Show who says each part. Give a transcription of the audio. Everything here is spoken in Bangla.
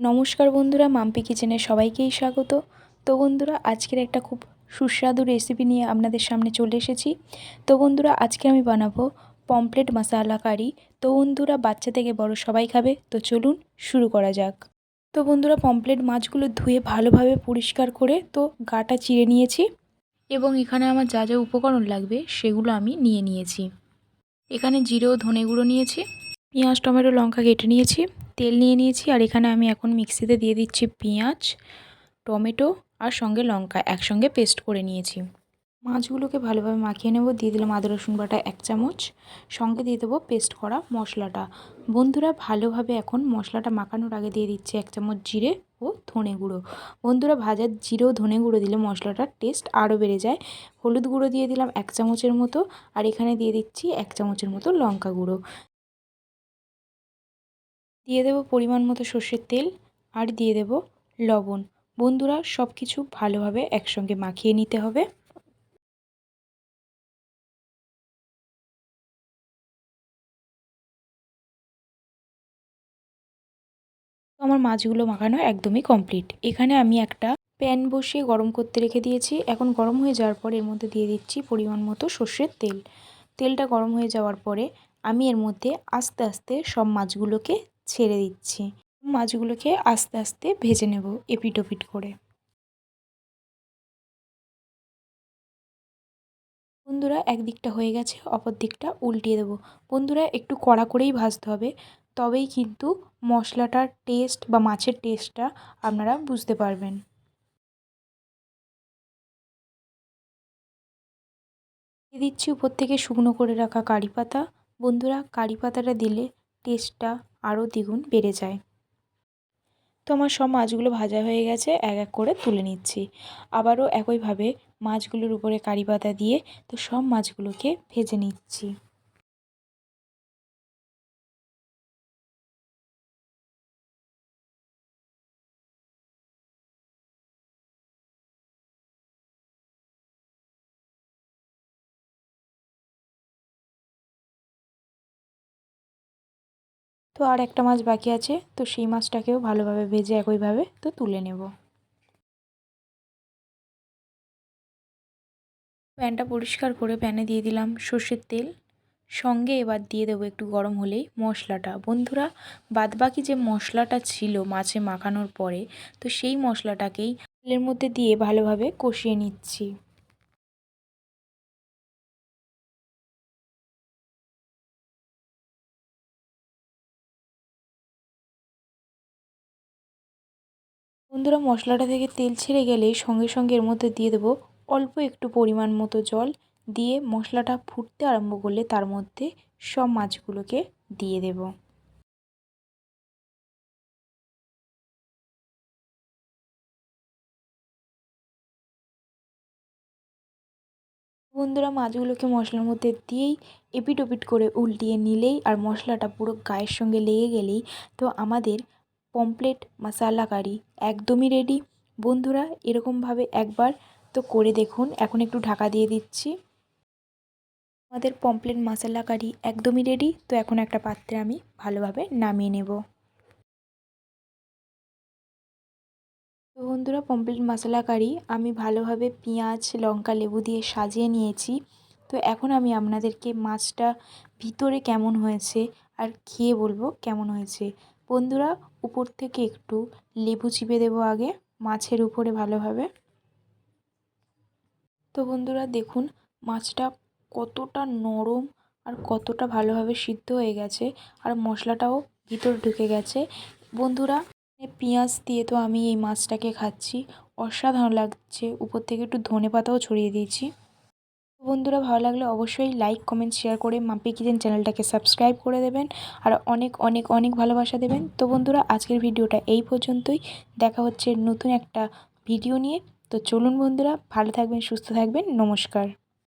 Speaker 1: নমস্কার বন্ধুরা, মাম্পি কিচেনে সবাইকেই স্বাগত। তো বন্ধুরা, আজকের একটা খুব সুস্বাদু রেসিপি নিয়ে আপনাদের সামনে চলে এসেছি। তো বন্ধুরা, আজকে আমি বানাবো পমপ্লেট মশালা কারি। তো বন্ধুরা, বাচ্চা থেকে বড় সবাই খাবে, তো চলুন শুরু করা যাক। তো বন্ধুরা পমপ্লেট মাছগুলো ধুয়ে ভালোভাবে পরিষ্কার করে তো গাটা চিড়ে নিয়েছি এবং এখানে আমার যা যা উপকরণ লাগবে সেগুলো আমি নিয়ে নিয়েছি। এখানে জিরে ধনে গুঁড়ো নিয়েছি, পেঁয়াজ, টমেটো, লঙ্কা কেটে নিয়েছি তেল নিয়ে নিয়েছি আর এখানে আমি এখন মিক্সিতে দিয়ে দিচ্ছি পেঁয়াজ, টমেটো আর সঙ্গে লঙ্কা একসঙ্গে পেস্ট করে নিয়েছি। মাছগুলোকে ভালোভাবে মাখিয়ে নেব। দিয়ে দিলাম আদা, রসুন বাটা এক চামচ। সঙ্গে দিয়ে দেবো পেস্ট করা মশলাটা। বন্ধুরা, ভালোভাবে এখন মশলাটা মাখানোর আগে দিয়ে দিচ্ছি এক চামচ জিরে ও ধনে গুঁড়ো। বন্ধুরা, ভাজার জিরে ও ধনে গুঁড়ো দিলে মশলাটার টেস্ট আরও বেড়ে যায়। হলুদ গুঁড়ো দিয়ে দিলাম এক চামচের মতো। আর এখানে দিয়ে দিচ্ছি এক চামচের মতো লঙ্কা গুঁড়ো। দিয়ে দেব পরিমাণ মতো সর্ষের তেল আর দিয়ে দেব লবণ। বন্ধুরা সব কিছু ভালোভাবে একসঙ্গে মাখিয়ে নিতে হবে। আমার মাছগুলো মাখানো একদমই কমপ্লিট। এখানে আমি একটা প্যান বসিয়ে গরম করতে রেখে দিয়েছি। এখন গরম হয়ে যাওয়ার পর এর মধ্যে দিয়ে দিচ্ছি পরিমাণ মতো সর্ষের তেল। তেলটা গরম হয়ে যাওয়ার পরে আমি এর মধ্যে আস্তে আস্তে সব মাছগুলোকে ছেড়ে দিচ্ছি। মাছগুলোকে আস্তে আস্তে ভেজে নেব এপিট ওপিট করে। বন্ধুরা, একদিকটা হয়ে গেছে, অপর দিকটা উল্টিয়ে দেবো। বন্ধুরা, একটু কড়া করেই ভাজতে হবে, তবেই কিন্তু মশলাটার টেস্ট বা মাছের টেস্টটা আপনারা বুঝতে পারবেন। দিচ্ছি উপর থেকে শুকনো করে রাখা কারি পাতা। বন্ধুরা, কারি পাতাটা দিলে টেস্টটা আরও দ্বিগুণ বেড়ে যায়। তো আমার সব মাছগুলো ভাজা হয়ে গেছে, এক এক করে তুলে নিচ্ছি। আবারও একইভাবে মাছগুলোর উপরে কারি পাতা দিয়ে তো সব মাছগুলোকে ভেজে নিচ্ছি। তো আর একটা মাছ বাকি আছে, তো সেই মাছটাকেও ভালোভাবে ভেজে একইভাবে তো তুলে নেব। প্যানটা পরিষ্কার করে প্যানে দিয়ে দিলাম সর্ষের তেল। সঙ্গে এবার দিয়ে দেবো একটু গরম হলেই মশলাটা। বন্ধুরা, বাদবাকি যে মশলাটা ছিল মাছে মাখানোর পরে, তো সেই মশলাটাকেই তেলের মধ্যে দিয়ে ভালোভাবে কষিয়ে নিচ্ছি। বন্ধুরা, মশলাটা থেকে তেল ছেড়ে গেলেই সঙ্গে সঙ্গে এর মধ্যে দিয়ে দেবো অল্প একটু পরিমাণ মতো জল। দিয়ে মশলাটা ফুটতে আরম্ভ করলে তার মধ্যে সব মাছগুলোকে দিয়ে দেব। বন্ধুরা, মাছগুলোকে মশলার মধ্যে দিয়েই এপিট ওপিট করে উল্টিয়ে নিলেই আর মশলাটা পুরো গায়ের সঙ্গে লেগে গেলেই তো আমাদের পমপ্লেট মশালা কারি একদমই রেডি বন্ধুরা, এরকমভাবে একবার তো করে দেখুন। এখন একটু ঢাকা দিয়ে দিচ্ছি। আমাদের পমপ্লেট মশালা কারি একদমই রেডি তো এখন একটা পাত্রে আমি ভালোভাবে নামিয়ে নেব। তো বন্ধুরা পমপ্লেট মশলা কারি আমি ভালোভাবে পেঁয়াজ, লঙ্কা, লেবু দিয়ে সাজিয়ে নিয়েছি। তো এখন আমি আপনাদেরকে মাছটা ভিতরে কেমন হয়েছে আর খেয়ে বলব কেমন হয়েছে। বন্ধুরা, উপর থেকে একটু লেবু চিপে দেবো আগে, মাছের উপরে ভালোভাবে। তো বন্ধুরা, দেখুন, মাছটা কতটা নরম আর কতটা ভালোভাবে সিদ্ধ হয়ে গেছে আর মশলাটাও ভিতর ঢুকে গেছে। বন্ধুরা পেঁয়াজ দিয়ে তো আমি এই মাছটাকে খাচ্ছি। অসাধারণ লাগছে। উপর থেকে একটু ধনে পাতাও ছড়িয়ে দিয়েছি। বন্ধুরা ভালো লাগলে অবশ্যই লাইক কমেন্ট শেয়ার করে মাপি কিচেন চ্যানেলটাকে সাবস্ক্রাইব করে দেবেন। আর অনেক অনেক অনেক ভালোবাসা দেবেন। তো বন্ধুরা, আজকের ভিডিওটা এই পর্যন্তই। দেখা হচ্ছে নতুন একটা ভিডিও নিয়ে। তো চলুন বন্ধুরা, ভালো থাকবেন, সুস্থ থাকবেন। নমস্কার।